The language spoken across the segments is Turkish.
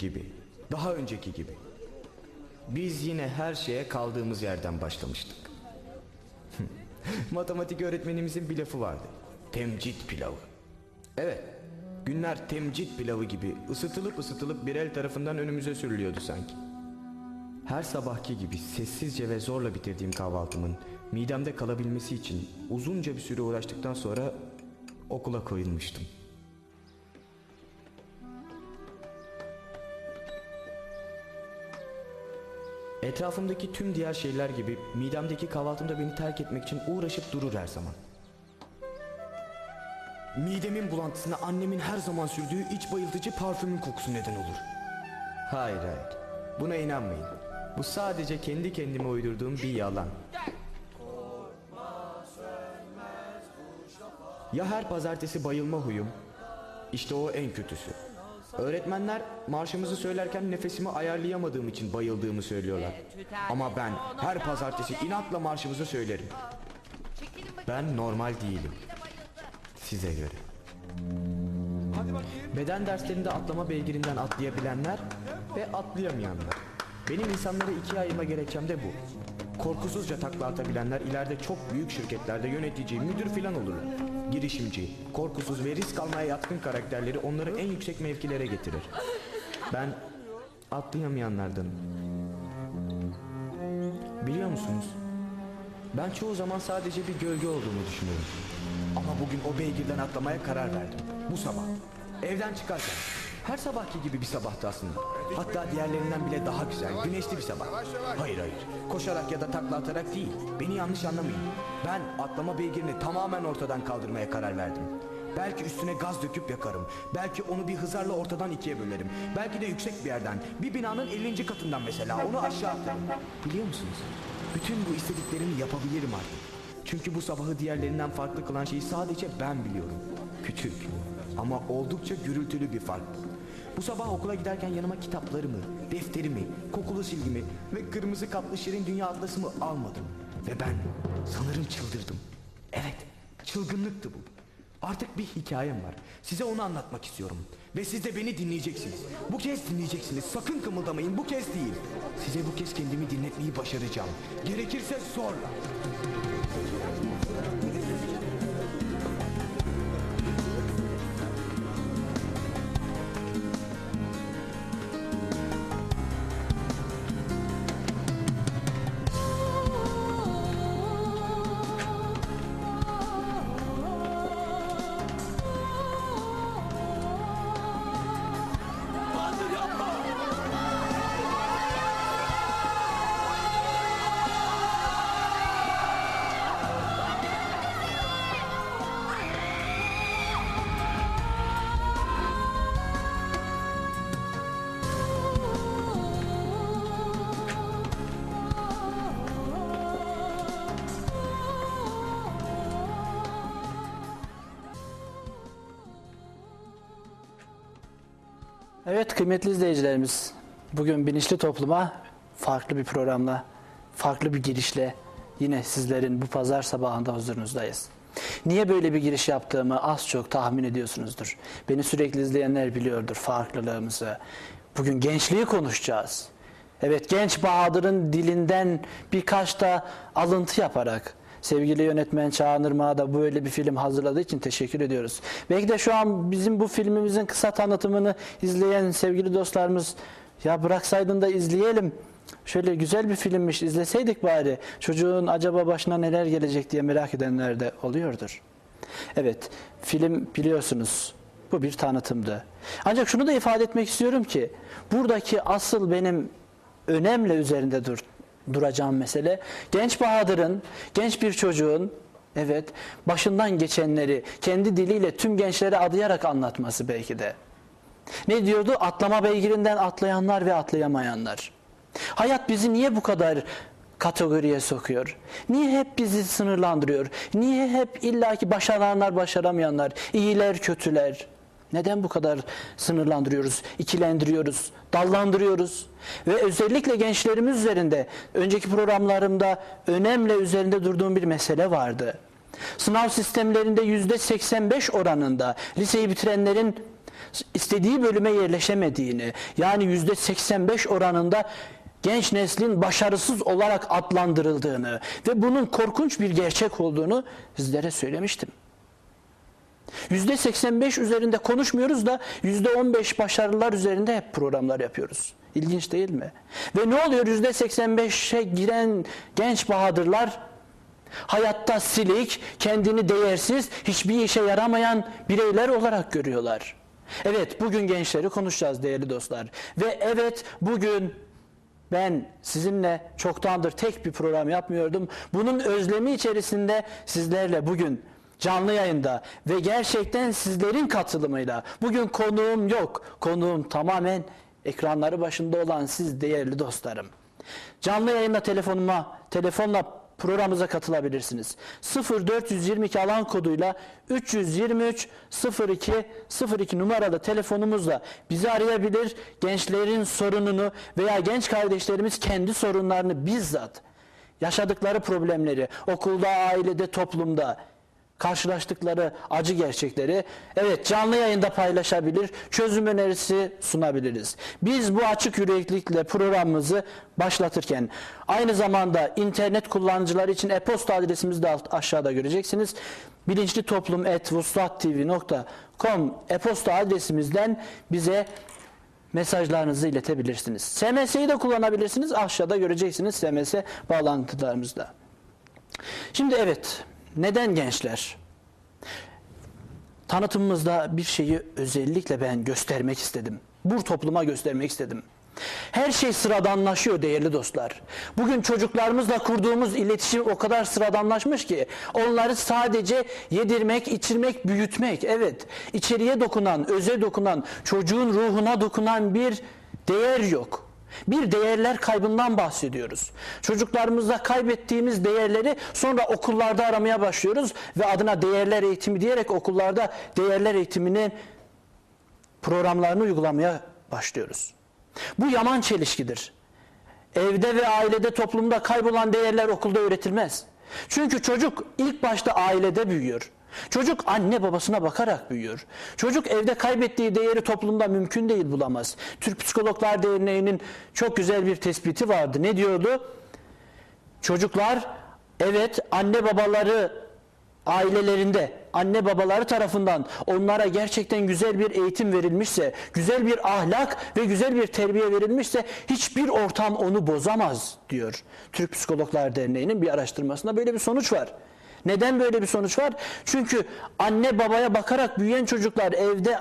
gibi. Daha önceki gibi. Biz yine her şeye kaldığımız yerden başlamıştık. Matematik öğretmenimizin bir lafı vardı. Temcit pilavı. Evet. Günler temcit pilavı gibi ısıtılıp ısıtılıp bir el tarafından önümüze sürülüyordu sanki. Her sabahki gibi sessizce ve zorla bitirdiğim kahvaltımın midemde kalabilmesi için uzunca bir süre uğraştıktan sonra okula koyulmuştum. Etrafımdaki tüm diğer şeyler gibi midemdeki kahvaltım da beni terk etmek için uğraşıp durur her zaman. Midemin bulantısına annemin her zaman sürdüğü iç bayıltıcı parfümün kokusu neden olur. Hayır hayır. Buna inanmayın. Bu sadece kendi kendime uydurduğum bir yalan. Ya her pazartesi bayılma huyum? İşte o en kötüsü. Öğretmenler marşımızı söylerken nefesimi ayarlayamadığım için bayıldığımı söylüyorlar. Ama ben her pazartesi inatla marşımızı söylerim. Ben normal değilim. Size göre. Beden derslerinde atlama beygirinden atlayabilenler ve atlayamayanlar. Benim insanları ikiye ayırma gerekçem de bu. Korkusuzca takla atabilenler ileride çok büyük şirketlerde yönetici, müdür filan olurlar. Girişimci, korkusuz ve risk almaya yatkın karakterleri onları en yüksek mevkilere getirir. Ben atlayamayanlardanım. Biliyor musunuz? Ben çoğu zaman sadece bir gölge olduğumu düşünüyorum. Ama bugün o beygirden atlamaya karar verdim. Bu sabah. Evden çıkarken. Her sabahki gibi bir sabahtı aslında. Hatta diğerlerinden bile daha güzel, güneşli bir sabah. Hayır hayır. Koşarak ya da takla atarak değil. Beni yanlış anlamayın. Ben atlama beygirini tamamen ortadan kaldırmaya karar verdim. Belki üstüne gaz döküp yakarım. Belki onu bir hızarla ortadan ikiye bölerim. Belki de yüksek bir yerden. Bir binanın 50. katından mesela. Onu aşağı atarım. Biliyor musunuz? Bütün bu istediklerimi yapabilirim artık. Çünkü bu sabahı diğerlerinden farklı kılan şeyi sadece ben biliyorum. Küçük ama oldukça gürültülü bir fark. bu. Sabah okula giderken yanıma kitaplarımı, defterimi, kokulu silgimi ve kırmızı kaplı şirin dünya atlasımı almadım. Ve ben sanırım çıldırdım. Evet, çılgınlıktı bu. Artık bir hikayem var. Size onu anlatmak istiyorum. Ve siz de beni dinleyeceksiniz. Bu kez dinleyeceksiniz. Sakın kımıldamayın. Bu kez değil. Size bu kez kendimi dinletmeyi başaracağım. Gerekirse zorla. Evet kıymetli izleyicilerimiz, bugün Bilinçli Toplum'a farklı bir programla, farklı bir girişle yine sizlerin bu pazar sabahında huzurunuzdayız. Niye böyle bir giriş yaptığımı az çok tahmin ediyorsunuzdur. Beni sürekli izleyenler biliyordur farklılığımızı. Bugün gençliği konuşacağız. Evet genç Bahadır'ın dilinden birkaç da alıntı yaparak sevgili yönetmen Çağan Irmak'a da böyle bir film hazırladığı için teşekkür ediyoruz. Belki de şu an bizim bu filmimizin kısa tanıtımını izleyen sevgili dostlarımız ya bıraksaydın da izleyelim. Şöyle güzel bir filmmiş izleseydik bari çocuğun acaba başına neler gelecek diye merak edenler de oluyordur. Evet film biliyorsunuz bu bir tanıtımdı. Ancak şunu da ifade etmek istiyorum ki buradaki asıl benim önemli üzerinde dur, duracağım mesele genç Bahadır'ın, genç bir çocuğun evet başından geçenleri kendi diliyle tüm gençlere adayarak anlatması belki de. Ne diyordu? Atlama beygirinden atlayanlar ve atlayamayanlar. Hayat bizi niye bu kadar kategoriye sokuyor? Niye hep bizi sınırlandırıyor? Niye hep illaki başaranlar başaramayanlar, iyiler kötüler? Neden bu kadar sınırlandırıyoruz, ikilendiriyoruz, dallandırıyoruz? Ve özellikle gençlerimiz üzerinde önceki programlarımda önemli üzerinde durduğum bir mesele vardı. Sınav sistemlerinde yüzde 85 oranında liseyi bitirenlerin istediği bölüme yerleşemediğini yani yüzde 85 oranında genç neslin başarısız olarak adlandırıldığını ve bunun korkunç bir gerçek olduğunu sizlere söylemiştim. Yüzde 85 üzerinde konuşmuyoruz da yüzde 15 başarılar üzerinde hep programlar yapıyoruz. İlginç değil mi? Ve ne oluyor? Yüzde 85'e giren genç bahadırlar hayatta silik, kendini değersiz, hiçbir işe yaramayan bireyler olarak görüyorlar. Evet, bugün gençleri konuşacağız değerli dostlar. Ve evet, bugün ben sizinle çoktandır tek bir program yapmıyordum. Bunun özlemi içerisinde sizlerle bugün canlı yayında ve gerçekten sizlerin katılımıyla bugün konuğum yok. Konuğum tamamen ekranları başında olan siz değerli dostlarım. Canlı yayında telefonuma, telefonla programımıza katılabilirsiniz. 0422 alan koduyla 323 02 02 numaralı telefonumuzla bizi arayabilir. Gençlerin sorununu veya genç kardeşlerimiz kendi sorunlarını bizzat yaşadıkları problemleri okulda, ailede, toplumda karşılaştıkları acı gerçekleri evet canlı yayında paylaşabilir, çözüm önerisi sunabiliriz. Biz bu açık yüreklilikle programımızı başlatırken aynı zamanda internet kullanıcıları için e-posta adresimizi de aşağıda göreceksiniz. Bilinçli toplum e-posta adresimizden bize mesajlarınızı iletebilirsiniz. SMS'yi de kullanabilirsiniz. Aşağıda göreceksiniz SMS bağlantılarımızda. Şimdi evet, neden gençler? Tanıtımımızda bir şeyi özellikle ben göstermek istedim. Bu topluma göstermek istedim. Her şey sıradanlaşıyor değerli dostlar. Bugün çocuklarımızla kurduğumuz iletişim o kadar sıradanlaşmış ki onları sadece yedirmek, içirmek, büyütmek. Evet, içeriye dokunan, öze dokunan, çocuğun ruhuna dokunan bir değer yok. Bir değerler kaybından bahsediyoruz. Çocuklarımızda kaybettiğimiz değerleri sonra okullarda aramaya başlıyoruz ve adına değerler eğitimi diyerek okullarda değerler eğitiminin programlarını uygulamaya başlıyoruz. Bu yaman çelişkidir. Evde ve ailede toplumda kaybolan değerler okulda öğretilmez. Çünkü çocuk ilk başta ailede büyüyor. Çocuk anne babasına bakarak büyüyor. Çocuk evde kaybettiği değeri toplumda mümkün değil bulamaz. Türk Psikologlar Derneği'nin çok güzel bir tespiti vardı. Ne diyordu? Çocuklar evet anne babaları ailelerinde anne babaları tarafından onlara gerçekten güzel bir eğitim verilmişse, güzel bir ahlak ve güzel bir terbiye verilmişse hiçbir ortam onu bozamaz diyor. Türk Psikologlar Derneği'nin bir araştırmasında böyle bir sonuç var. Neden böyle bir sonuç var? Çünkü anne babaya bakarak büyüyen çocuklar evde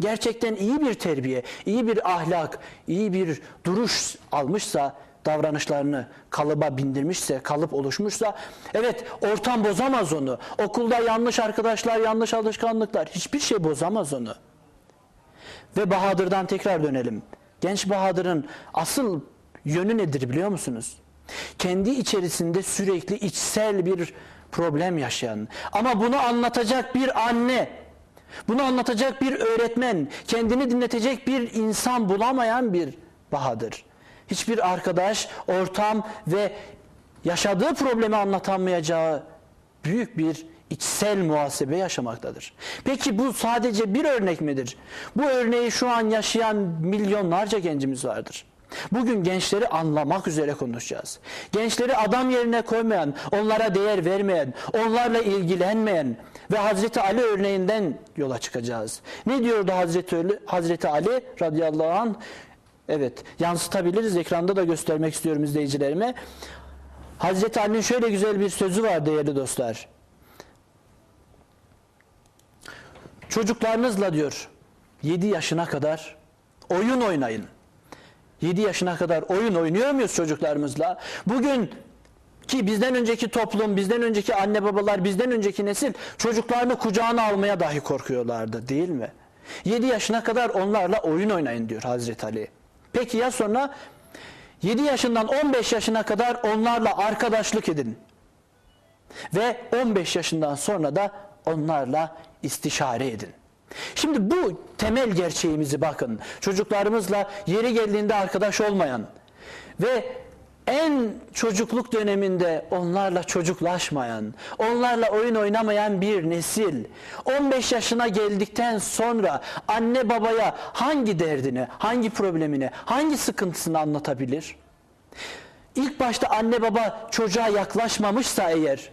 gerçekten iyi bir terbiye, iyi bir ahlak, iyi bir duruş almışsa, davranışlarını kalıba bindirmişse, kalıp oluşmuşsa, evet ortam bozamaz onu. Okulda yanlış arkadaşlar, yanlış alışkanlıklar, hiçbir şey bozamaz onu. Ve Bahadır'dan tekrar dönelim. Genç Bahadır'ın asıl yönü nedir biliyor musunuz? Kendi içerisinde sürekli içsel bir problem yaşayan ama bunu anlatacak bir anne, bunu anlatacak bir öğretmen, kendini dinletecek bir insan bulamayan bir Bahadır. Hiçbir arkadaş, ortam ve yaşadığı problemi anlatamayacağı büyük bir içsel muhasebe yaşamaktadır. Peki bu sadece bir örnek midir? Bu örneği şu an yaşayan milyonlarca gencimiz vardır. Bugün gençleri anlamak üzere konuşacağız. Gençleri adam yerine koymayan, onlara değer vermeyen, onlarla ilgilenmeyen ve Hazreti Ali örneğinden yola çıkacağız. Ne diyordu Hazreti Ali, Hazreti Ali radıyallahu anh? Evet, yansıtabiliriz. Ekranda da göstermek istiyorum izleyicilerime. Hazreti Ali'nin şöyle güzel bir sözü var değerli dostlar. Çocuklarınızla diyor 7 yaşına kadar oyun oynayın. 7 yaşına kadar oyun oynuyor muyuz çocuklarımızla? Bugün ki bizden önceki toplum, bizden önceki anne babalar, bizden önceki nesil çocuklarını kucağına almaya dahi korkuyorlardı değil mi? 7 yaşına kadar onlarla oyun oynayın diyor Hazreti Ali. Peki ya sonra 7 yaşından 15 yaşına kadar onlarla arkadaşlık edin. Ve 15 yaşından sonra da onlarla istişare edin. Şimdi bu temel gerçeğimizi bakın. Çocuklarımızla yeri geldiğinde arkadaş olmayan ve en çocukluk döneminde onlarla çocuklaşmayan, onlarla oyun oynamayan bir nesil 15 yaşına geldikten sonra anne babaya hangi derdini, hangi problemini, hangi sıkıntısını anlatabilir? İlk başta anne baba çocuğa yaklaşmamışsa eğer,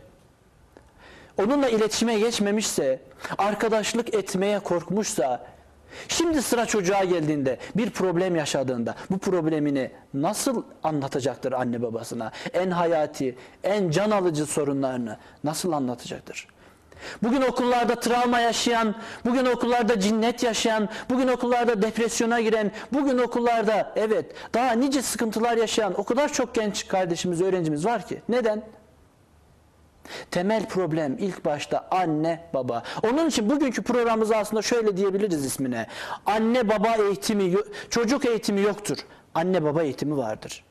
onunla iletişime geçmemişse, arkadaşlık etmeye korkmuşsa, şimdi sıra çocuğa geldiğinde, bir problem yaşadığında bu problemini nasıl anlatacaktır anne babasına? En hayati, en can alıcı sorunlarını nasıl anlatacaktır? Bugün okullarda travma yaşayan, bugün okullarda cinnet yaşayan, bugün okullarda depresyona giren, bugün okullarda evet daha nice sıkıntılar yaşayan o kadar çok genç kardeşimiz, öğrencimiz var ki. Neden? Temel problem ilk başta anne baba. Onun için bugünkü programımızı aslında şöyle diyebiliriz ismine. Anne baba eğitimi, çocuk eğitimi yoktur. Anne baba eğitimi vardır.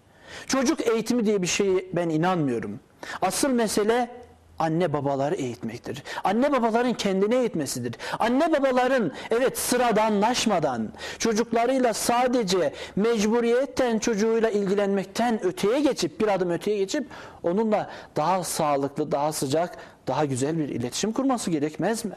Çocuk eğitimi diye bir şeye ben inanmıyorum. Asıl mesele anne babaları eğitmektir. Anne babaların kendini eğitmesidir. Anne babaların evet sıradanlaşmadan çocuklarıyla sadece mecburiyetten çocuğuyla ilgilenmekten öteye geçip bir adım öteye geçip onunla daha sağlıklı, daha sıcak, daha güzel bir iletişim kurması gerekmez mi?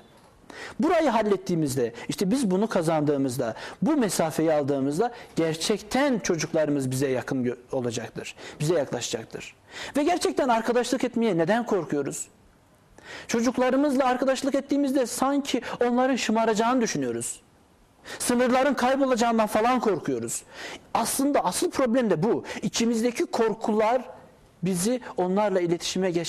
Burayı hallettiğimizde, işte biz bunu kazandığımızda, bu mesafeyi aldığımızda gerçekten çocuklarımız bize yakın olacaktır. Bize yaklaşacaktır. Ve gerçekten arkadaşlık etmeye neden korkuyoruz? Çocuklarımızla arkadaşlık ettiğimizde sanki onların şımaracağını düşünüyoruz. Sınırların kaybolacağından falan korkuyoruz. Aslında asıl problem de bu. İçimizdeki korkular bizi onlarla iletişime geç